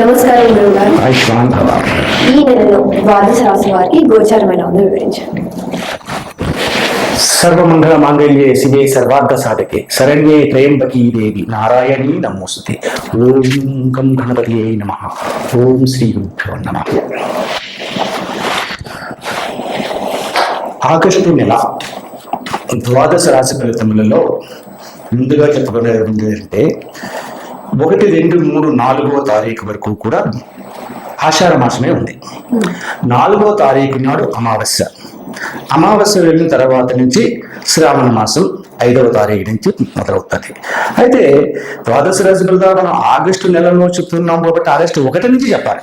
నమస్కారం గురువు గారు. ఆయుష్మాన్ భవ. ఈ నెలలో ద్వాదశ రాశి వారికి గోచారం ఎలా ఉందో వివరించండి. సర్వమంగళ మాంగళ్యే శివే సర్వార్థ సాధకే. శరణ్యే త్రయంబకీ దేవి. నారాయణీ నమోస్తుతే. ఓం గం గణపతి నమ. ఓం శ్రీ గురుభ్యో నమ. ఆగస్టు నెల ద్వాదశ రాశి ఫలితములలో ముందుగా చెప్పబడేది ఏంటంటే ఒకటి రెండు మూడు నాలుగవ తారీఖు వరకు కూడా ఆషాఢ మాసమే ఉంది. నాలుగో తారీఖు నాడు అమావాస్య. అమావాస్య వెళ్ళిన తర్వాత నుంచి శ్రావణ మాసం ఐదవ తారీఖు నుంచి మొదలవుతుంది. అయితే ద్వాదశ రాశి ఫలితాలు మనం ఆగస్టు నెలలో చెప్తున్నాం కాబట్టి ఆగస్టు ఒకటి నుంచి చెప్పాలి.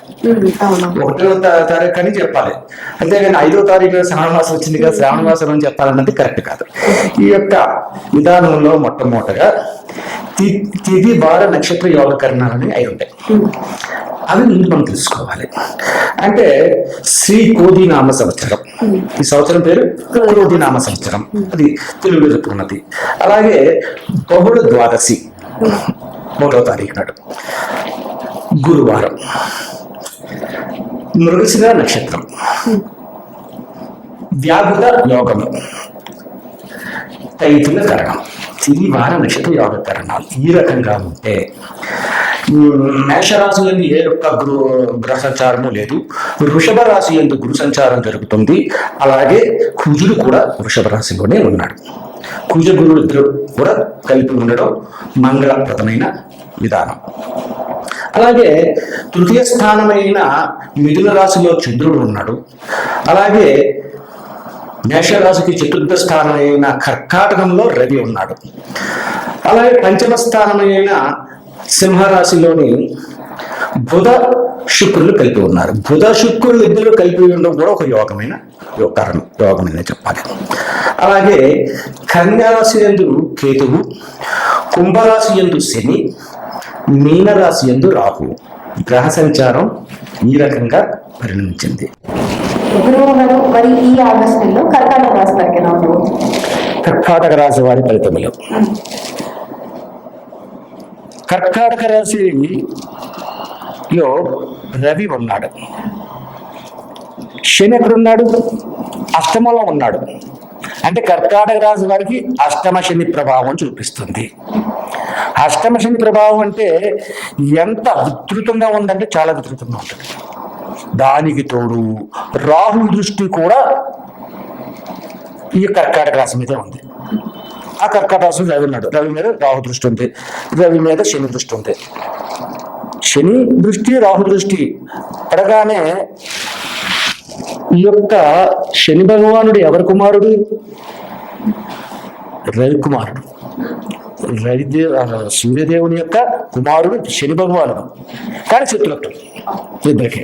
ఒకటో తారీఖు అని చెప్పాలి. అంతేగాని ఐదో తారీఖు శ్రావణ మాసం వచ్చింది కదా శ్రావణ మాసం అని చెప్పాలన్నది కరెక్ట్ కాదు. ఈ యొక్క విధానంలో మొట్టమొదటగా తి- వార నక్షత్ర యోగకరణాలని అయి ఉంటాయి. అవి మనం తెలుసుకోవాలి. అంటే శ్రీ కోదినామ సంవత్సరం. ఈ సంవత్సరం పేరు కోదినామ సంవత్సరం. అది తెలుగులో చెప్పుకున్నది అలాగే బహుళ ద్వాదశి మూడవ తారీఖు నాడు. గురువారం. మృగశిర నక్షత్రం. వ్యాధుల యోగము తైతుల కరణం. ఇది వార నక్షత్ర యోగ కరణాలు ఈ రకంగా ఉంటే ఉమ్, ఏ యొక్క గృహ గ్రహ సంచారము లేదు. వృషభ రాశి ఎందు గురు సంచారం జరుగుతుంది. అలాగే కుజుడు కూడా వృషభ రాశిలోనే ఉన్నాడు. కుజ గురుడు ఇద్దరు కూడా కలిపి ఉండడం మంగళప్రదమైన విధానం. అలాగే తృతీయ స్థానమైన మిథున రాశిలో చంద్రుడు ఉన్నాడు. అలాగే మేషరాశికి చతుర్థ స్థానమైన కర్కాటకంలో రవి ఉన్నాడు. అలాగే పంచమ స్థానమైన సింహరాశిలోని బుధ శుక్రులు కలిపి ఉన్నారు. బుధ శుక్రులు ఇద్దరు కలిపి ఉండడం కూడా ఒక యోగమైన కారణం యోగమైన చెప్పాలి. అలాగే కన్యారాశి ఎందు కేతువు కుంభరాశి ఎందు శని మీనరాశి ఎందు రాహు. గ్రహ సంచారం ఈ రకంగా పరిణమించింది. గురువు గారు మరి ఈ ఆగస్ట్ నెలలో కర్కాటక రాశి వారికి ఎలా కర్కాటక రాశి వారి ఫలితములు. కర్కాటక రాశిలో రవి ఉన్నాడు. శని ఎక్కడున్నాడు అష్టమంలో ఉన్నాడు. అంటే కర్కాటక రాశి వారికి అష్టమ శని ప్రభావం చూపిస్తుంది. అష్టమ శని ప్రభావం అంటే ఎంత విస్తృతంగా ఉందంటే చాలా విస్తృతంగా ఉంటుంది. దానికి తోడు రాహు దృష్టి కూడా ఈ కర్కాటక రాశి మీదే ఉంది. ఆ కర్కాటక రాశి రవి ఉన్నాడు. రవి మీద రాహు దృష్టి ఉంది. రవి మీద శని దృష్టి ఉంది. శని దృష్టి రాహు దృష్టి పడగానే ఈ యొక్క శని భగవానుడు ఎవరి కుమారుడు? రవి కుమారుడు రవిదేవ సూర్యదేవుని యొక్క కుమారుడు శని భగవానుడు. కానీ శత్రుత్వం ఇద్దరికే.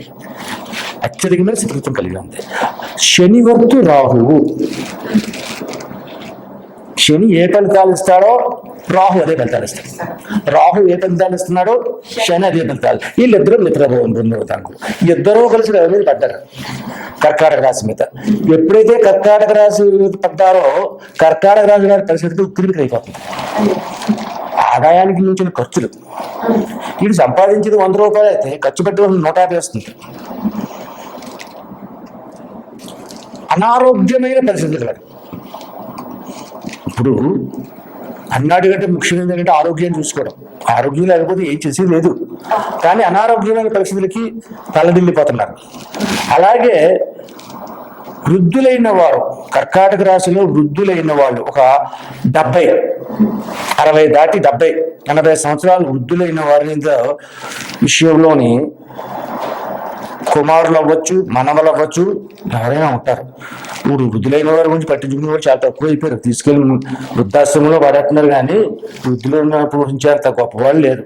అత్యధికమైన శత్రుత్వం కలిగి ఉంది. శని శనివర్తు రాహువు. శని ఏ ఫలితాలు ఇస్తాడో రాహు అదే ఫలితాలు ఇస్తాడు. రాహు ఏ ఫలితాలు ఇస్తున్నాడో శని అదే ఫలితాలు. వీళ్ళిద్దరూ మిత్రభావం పొందుతాను ఇద్దరూ కలిసి మీద పడ్డారు? కర్కాటక రాశి మీద. ఎప్పుడైతే కర్కాటక రాశి మీద పడ్డారో కర్కాటక రాశి గారి పరిస్థితి ఉత్తిరికి అయిపోతుంది. ఆదాయానికి మించిన ఖర్చులు. వీడు సంపాదించేది వంద రూపాయలు అయితే ఖర్చు పెట్టడం నూట యాభై వస్తుంది అనారోగ్యమైన పరిస్థితులు వాడు ఇప్పుడు అన్నాటికంటే ముఖ్యమైనది ఏంటంటే ఆరోగ్యం చూసుకోవడం. ఆరోగ్యం లేకపోతే ఏం చేసేది లేదు. కానీ అనారోగ్యమైన పరిస్థితులకి తలదిల్లిపోతున్నారు. అలాగే వృద్ధులైన వారు కర్కాటక రాశిలో వృద్ధులైన వాళ్ళు ఒక డెబ్బై అరవై దాటి డెబ్బై ఎనభై సంవత్సరాలు వృద్ధులైన వారి విషయంలోని కుమారులు అవ్వచ్చు మనవలు అవ్వచ్చు ఎవరైనా ఉంటారు. ఇప్పుడు వృద్ధులైన వారి గురించి పట్టించుకునే వాళ్ళు చాలా తక్కువ అయిపోయారు. తీసుకెళ్ళి వృద్ధాశ్రమంలో పడేస్తున్నారు కానీ వృద్ధులు ఉన్న పోషించారు గొప్ప లేరు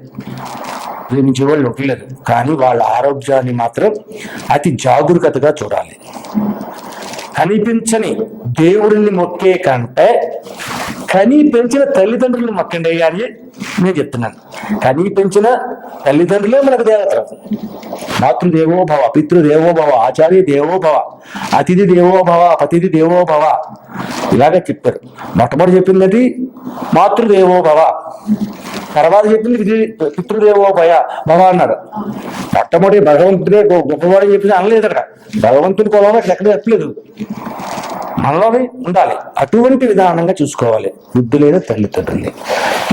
ప్రేమించే వాళ్ళు ఉండలేదు కానీ వాళ్ళ ఆరోగ్యాన్ని మాత్రం అతి జాగరూకతగా చూడాలి. కనిపించని దేవుడిని మొక్కే కంటే కనిపించిన తల్లిదండ్రులను తల్లిదండ్రులు మొక్కండి కానీ నేను చెప్తున్నాను. కనీ పెంచిన తల్లిదండ్రులే మనకు దేవతలు. మాతృదేవో భవ పితృదేవో భవ ఆచార్య దేవో భవ అతిథి దేవో భవ పతిథి దేవో భవ ఇలాగే చెప్పారు. మొట్టమొదటి చెప్పింది మాతృదేవో భవ తర్వాత చెప్పింది ఇది పితృదేవో భయ భవ అన్నారు మొట్టమొదటి భగవంతుడే గొప్పవాడు చెప్పింది అనలేదు అక్కడ. భగవంతుని కొలంలో అక్కడ ఎక్కడ చెప్పలేదు మనలోనే ఉండాలి. అటువంటి విధానంగా చూసుకోవాలి. వృద్ధి లేదా తల్లిదండ్రుల్ని.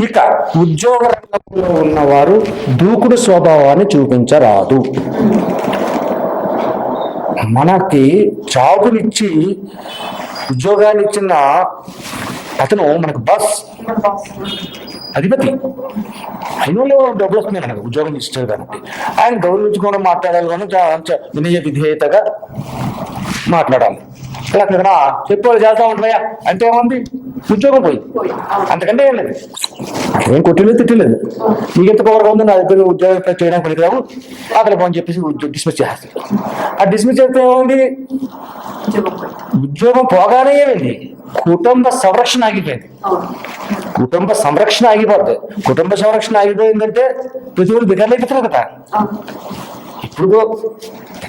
ఇక ఉద్యోగ రంగంలో ఉన్నవారు దూకుడు స్వభావాన్ని చూపించరాదు. మనకి జాబునిచ్చి ఉద్యోగాన్ని ఇచ్చిన అతను మనకు బస్ అధిపతి. అయినలో డబ్బులు వస్తున్నాయి మనకు ఉద్యోగం ఇస్తారు కాబట్టి. ఆయన గౌరవించుకోవడం మాట్లాడాలి కానీ వినయ విధేయతగా మాట్లాడాలి. ఇలా అక్కడ చేస్తా ఉంటాయా అంటే ఏముంది? ఉద్యోగం పోయి అంతకంటే ఏం లేదు. ఏం కొట్టలేదు తిట్టలేదు. నీకెంత పవర్ ఉంది నా దగ్గర ఉద్యోగం చేయడానికి పనికిరావు అక్కడ పోని చెప్పేసి డిస్మిస్ చేస్తారు ఆ డిస్మిస్ చేస్తే ఏముంది? ఉద్యోగం పోగానే ఏమైంది? కుటుంబ సంరక్షణ ఆగిపోయింది. కుటుంబ సంరక్షణ ఆగిపోద్ది. కుటుంబ సంరక్షణ ఆగిపోయిందంటే ప్రతి ఒక్కరు బిగర్లు అయిపోతారు కదా. ఇప్పుడు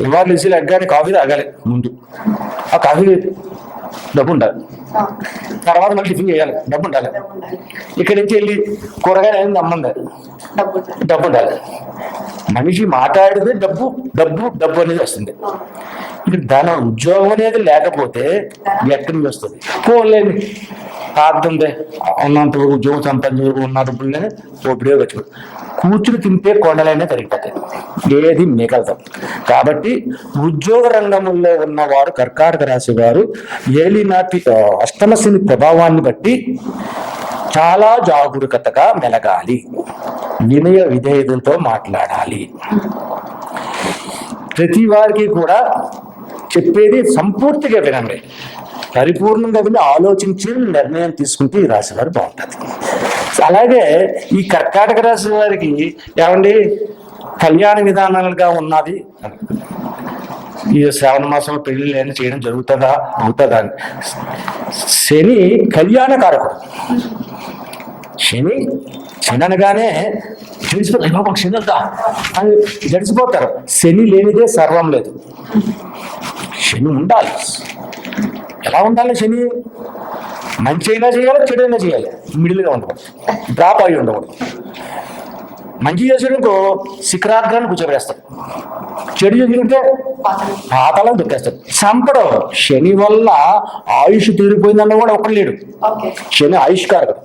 ఇవాళ లేచి లెగ్గానే కాఫీ తాగాలి. ముందు. ఆ కాఫీ డబ్బు ఉండాలి తర్వాత మళ్ళీ టిఫిన్ చేయాలి. డబ్బు ఉండాలి ఇక్కడి నుంచి వెళ్ళి కూరగాయలు అయింది అమ్మంది డబ్బు ఉండాలి మనిషి మాట్లాడితే డబ్బు డబ్బు డబ్బు అనేది వస్తుంది. ఇక్కడ దాని ఉద్యోగం అనేది లేకపోతే ఎక్కడి నుంచి వస్తుంది? పోలేండి ఆడుతుంది ఉన్నంత వరకు ఉద్యోగం సంపాదించే వరకు ఉన్న డబ్బులనే ఓపిడే వచ్చు కూర్చుని తింటే కొండలైనా తరిగిపోతాయి ఏది మిగలదు. కాబట్టి ఉద్యోగ రంగంలో ఉన్నవారు కర్కాటక రాశి వారు ఏలినాటి అష్టమశని ప్రభావాన్ని బట్టి చాలా జాగరూకతగా మెలగాలి. వినయ విధేయతతో మాట్లాడాలి. ప్రతి వారికి కూడా చెప్పేది సంపూర్తిగా వినండి. పరిపూర్ణంగా విని ఆలోచించి నిర్ణయం తీసుకుంటే ఈ రాశి వారు బాగుంటుంది. అలాగే ఈ కర్కాటక రాశి వారికి ఏమండి? కళ్యాణ విధానాలుగా ఉన్నది. ఈ శ్రావణ మాసంలో పెళ్ళి లేని చేయడం జరుగుతుందా? అవుతుందా అని. శని కళ్యాణ కారకుడు. శని శని అనగానే జడిసిపోతారు "అయ్యో, అని జడిసిపోతారు శని లేనిదే సర్వం లేదు. శని ఉండాలి. ఎలా ఉండాలి శని? మంచి అయినా చేయాలి చెడు అయినా చేయాలి మిడిల్గా ఉండకూడదు. డ్రాప్ అయి ఉండకూడదు. మంచి చేసేందుకు శిఖరాగ్రాన్ని కూర్చోబెడతాడు చెడు చేసినట్టే పాతాలను దొక్కేస్తాడు చంపడం. శని వల్ల ఆయుష్ తీరిపోయిందన్న కూడా ఒకడు లేడు. శని ఆయుష్కారకుడు.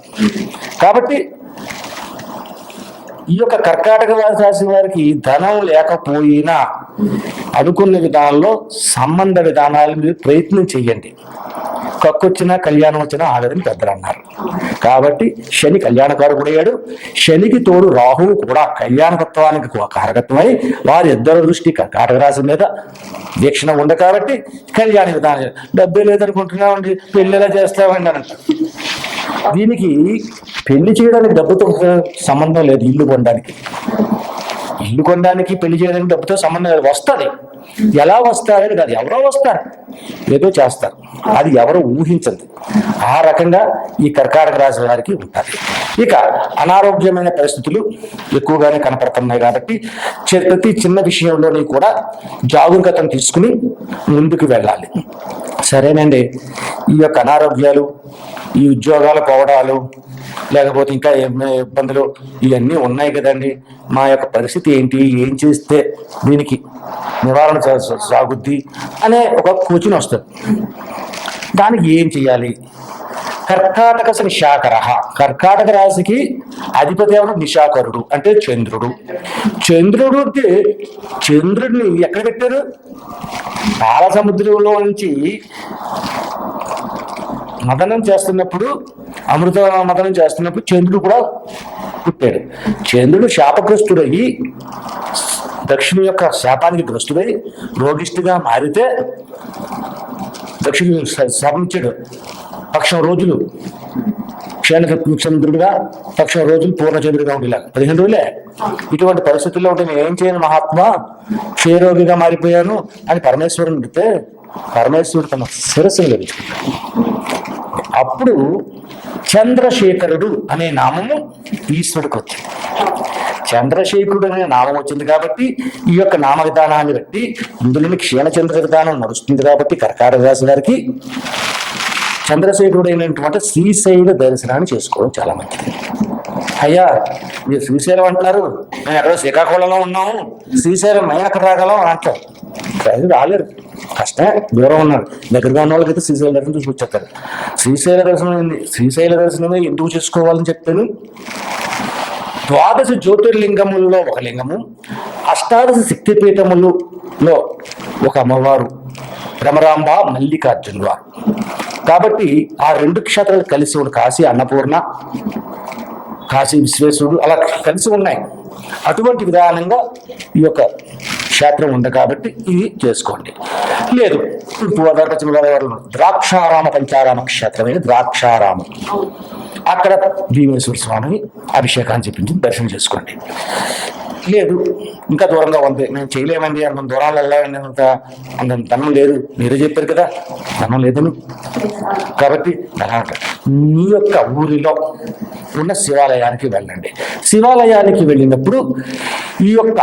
కాబట్టి ఈ యొక్క కర్కాటక రాశి వారికి ధనం లేకపోయినా అనుకున్న విధానంలో సంబంధ విధానాలు మీరు ప్రయత్నం చేయండి. కక్కొచ్చినా కళ్యాణం వచ్చినా ఆగదని పెద్దలు అన్నారు కాబట్టి శని కళ్యాణకారకుడయ్యాడు శనికి తోడు రాహువు కూడా కళ్యాణకత్వానికి కారకత్వమై వారిద్దరు దృష్టి కాటకరాశి మీద వీక్షణ ఉంది కాబట్టి కళ్యాణ విధానం డబ్బే లేదనుకుంటున్నామండి పెళ్ళి ఎలా చేస్తామండి అని దీనికి పెళ్ళి చేయడానికి డబ్బుతో సంబంధం లేదు ఇల్లు కొనడానికి. ఇల్లు కొనడానికి పెళ్ళి చేయడానికి డబ్బుతో సంబంధం లేదు. వస్తుంది. ఎలా వస్తారని కాదు. ఎవరో వస్తారు. ఏదో చేస్తారు. అది ఎవరు ఊహించదు. ఆ రకంగా ఈ కర్కాటక రాశి వారికి ఉంటుంది ఇక అనారోగ్యమైన పరిస్థితులు ఎక్కువగానే కనపడుతున్నాయి కాబట్టి ప్రతి చిన్న విషయంలోని కూడా జాగ్రత్తను తీసుకుని ముందుకు వెళ్ళాలి. సరేనండి. ఈ యొక్క అనారోగ్యాలు ఈ ఉద్యోగాలు పోవడాలు లేకపోతే ఇంకా ఏమైనా ఇబ్బందులు ఇవన్నీ ఉన్నాయి కదండి. మా యొక్క పరిస్థితి ఏంటి? ఏం చేస్తే దీనికి నివారణ సాగుద్ది అనే ఒక కూర్చుని వస్తుంది. దానికి ఏం చేయాలి? కర్కాటక నిశాకర కర్కాటక రాశికి అధిపతి ఎవరు? నిశాకరుడు అంటే చంద్రుడు. చంద్రుడు అంటే చంద్రుడిని ఎక్కడ పెట్టారు? పాల సముద్రంలో నుంచి మదనం చేస్తున్నప్పుడు అమృత మదనం చేస్తున్నప్పుడు చంద్రుడు కూడా పుట్టాడు. చంద్రుడు శాపగ్రస్తుడయ్యి దక్షిణ యొక్క శాపానికి గ్రస్తుడై రోగిష్టిగా మారితే దక్షిణ శాపించాడు పక్షం రోజులు క్షేణచంద్రుడుగా పక్షం రోజులు పూర్ణచంద్రుడిగా ఉండేలా. పదిహేను రోజులే. ఇటువంటి పరిస్థితుల్లో ఉంటే నేను ఏం చేయను మహాత్మా? క్షయరోగిగా మారిపోయాను అని పరమేశ్వరుని అడిగితే పరమేశ్వరుడు తన శిరస్సును లభించుకుంటాడు అప్పుడు చంద్రశేఖరుడు అనే నామము ఈశ్వరుడికి వచ్చింది. చంద్రశేఖరుడు అనే నామం వచ్చింది కాబట్టి ఈ యొక్క నామ విధానాన్ని బట్టి ఇందులోని క్షీణచంద్ర విధానం నడుస్తుంది కాబట్టి కర్కాటక రాశి వారికి చంద్రశేఖరుడు అయినటువంటి శ్రీశైల దర్శనాన్ని చేసుకోవడం చాలా మంచిది. అయ్యా మీరు శ్రీశైలం అంటున్నారు. మేము ఎక్కడో శ్రీకాకుళంలో ఉన్నాము. శ్రీశైలం మేము ఎక్కడ రాగలం అని అంటారు. అది రాలేరు. కష్టమే దూరం ఉన్నారు. దగ్గరగా ఉన్న వాళ్ళకైతే శ్రీశైల దర్శనం చూసి వచ్చేస్తారు. శ్రీశైల దర్శనం ఏంది? శ్రీశైల దర్శనమే ఎందుకు చేసుకోవాలని చెప్తాను ద్వాదశ జ్యోతిర్లింగములలో ఒక లింగము అష్టాదశ శక్తిపీఠములలో ఒక అమ్మవారు భ్రమరాంబ మల్లికార్జున కాబట్టి ఆ రెండు క్షేత్రాలు కలిసి ఉన్న కాశీ అన్నపూర్ణ కాశీ విశ్వేశ్వరుడు అలా కలిసి ఉన్నాయి. అటువంటి విధానంగా ఈ యొక్క క్షేత్రం ఉంది కాబట్టి ఇది చేసుకోండి. లేదు తూర్పుగోదావరి పశ్చిమ గోదావరిలో ద్రాక్షారామ పంచారామ క్షేత్రమైన ద్రాక్షారామం. అక్కడ భీమేశ్వర స్వామిని అభిషేకాన్ని చెప్పించి దర్శనం చేసుకోండి. లేదు. ఇంకా దూరంగా ఉంది. మేము చేయలేమండి. అంత దూరాలు వెళ్ళామండి అంత అంత ధనం లేదు. మీరే చెప్పారు కదా. ధనం లేదని. కాబట్టి అలా మీ యొక్క ఊరిలో ఉన్న శివాలయానికి వెళ్ళండి. శివాలయానికి వెళ్ళినప్పుడు ఈ యొక్క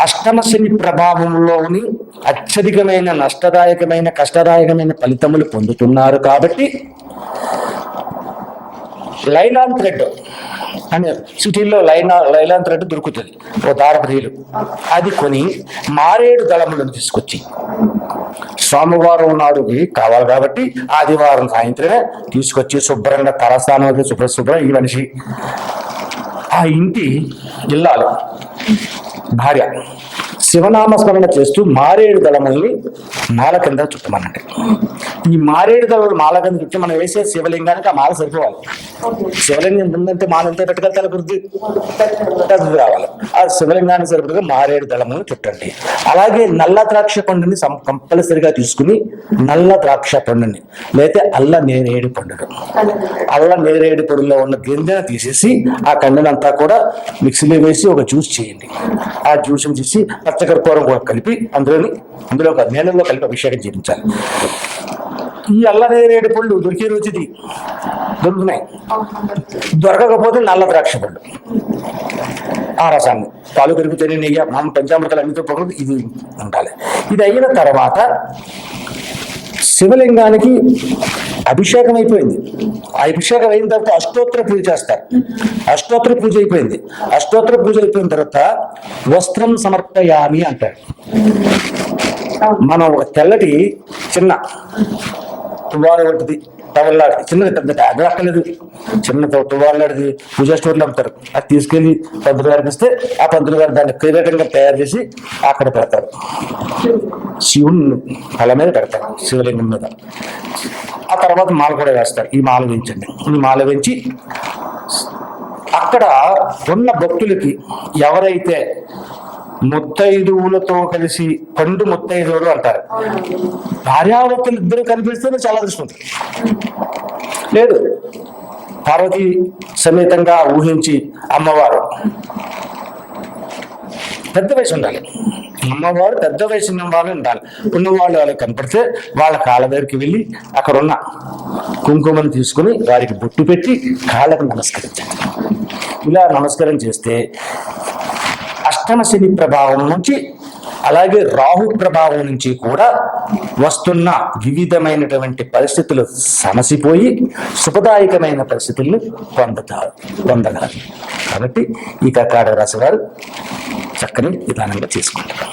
అష్టమ శని ప్రభావంలోని అత్యధికమైన నష్టదాయకమైన కష్టదాయకమైన ఫలితములు పొందుతున్నారు కాబట్టి లైలాన్ థ్రెడ్. అని సిటీలో లైనా లైలాన్ థ్రెడ్ దొరుకుతుంది. ఓ దారపదీలు అది కొని మారేడు దళములను తీసుకొచ్చి సోమవారం నాడు కావాలి కాబట్టి ఆదివారం సాయంత్రమే తీసుకొచ్చి శుభ్రంగా తలస్నానం అయితే శుభ్ర శుభ్రం ఈ మనిషి ఆ ఇంటి ఇల్లాలు భార్య శివనామస్మరణ చేస్తూ మారేడు దళముల్ని మాల కింద చుట్టమనండి. ఈ మారేడు దళములు మాల కింద చుట్టి మనం వేసే శివలింగానికి ఆ మాల సరిపోవాలి. శివలింగం ఉందంటే మాల ఎంత పెట్టగలుగుతారు అభివృద్ధి పెద్దది రావాలి. ఆ శివలింగానికి సరిపడగా మారేడు దళములను చుట్టండి. అలాగే నల్ల ద్రాక్ష పండుని కంపల్సరిగా తీసుకుని నల్ల ద్రాక్ష పండుని లేకపోతే అల్ల నేరేడు పండుగ అల్ల నేరేడు పొడిలో ఉన్న గింజను తీసేసి ఆ కండనంతా కూడా మిక్సీలో వేసి ఒక జ్యూస్ చేయండి. ఆ జ్యూస్ చూసి పచ్చకర్పూరం కూడా కలిపి అందులోని అందులో ఒక నీళ్ళలో కలిపి అభిషేకం చేయించాలి ఈ అల్లరేడు పళ్ళు దొరికే రోజుది దొరుకుతున్నాయి. దొరకకపోతే నల్ల ద్రాక్ష పళ్ళు ఆ రసాన్ని పాలు పెరుగుతూనే నెయ్యి మామ పంచామృతాలు అన్నితో పక్కన ఇది ఉండాలి. ఇది అయిన తర్వాత శివలింగానికి అభిషేకం అయిపోయింది. ఆ అభిషేకం అయిన తర్వాత అష్టోత్తర పూజ చేస్తారు. అష్టోత్తర పూజ అయిపోయింది. అష్టోత్తర పూజ అయిపోయిన తర్వాత వస్త్రం సమర్పయామి అంటారు. మనం ఒక తెల్లటి చిన్న తువ్వాలు వంటిది టవల్లాడిది చిన్నది పెద్ద అది అక్కర్లేదు చిన్న తువ్వ- తువ్వాలాడిది పూజా స్టోర్లో అమ్ముతారు. అది తీసుకెళ్ళి పంతులు గారికి ఇస్తే ఆ పంతులు గారు దాన్ని క్రీడటంగా తయారు చేసి అక్కడ పెడతారు. శివుని తల మీద పెడతారు శివలింగం మీద. ఆ తర్వాత మాల కూడా వేస్తారు. ఈ మాల వేయించండి. ఈ మాల వేయించి అక్కడ ఉన్న భక్తులకి ఎవరైతే ముత్తైదువులతో కలిసి పండు ముత్తైదువులు అంటారు. భార్యాభర్తలు ఇద్దరు కనిపిస్తేనే చాలా దృష్టి ఉంటుంది లేదు పార్వతి సమేతంగా ఊహించి అమ్మవారు. పెద్ద వయసు ఉండాలి. అమ్మవారు పెద్ద వయసు ఉన్న వాళ్ళు ఉండాలి. ఉన్నవాళ్ళు వాళ్ళకి కనపడితే వాళ్ళ కాళ్ళ దగ్గరికి వెళ్ళి అక్కడ ఉన్న కుంకుమను తీసుకుని వారికి బొట్టు పెట్టి కాళ్ళకు నమస్కరించాలి. ఇలా నమస్కారం చేస్తే అష్టమ శని ప్రభావం నుంచి అలాగే రాహు ప్రభావం నుంచి కూడా వస్తున్న వివిధమైనటువంటి పరిస్థితులు సమసిపోయి శుభదాయకమైన పరిస్థితులను పొందుతారు పొందగలరు. కాబట్టి ఈ కర్కాటక రాశి వారు చక్కని విధానంగా చేసుకుంటారు.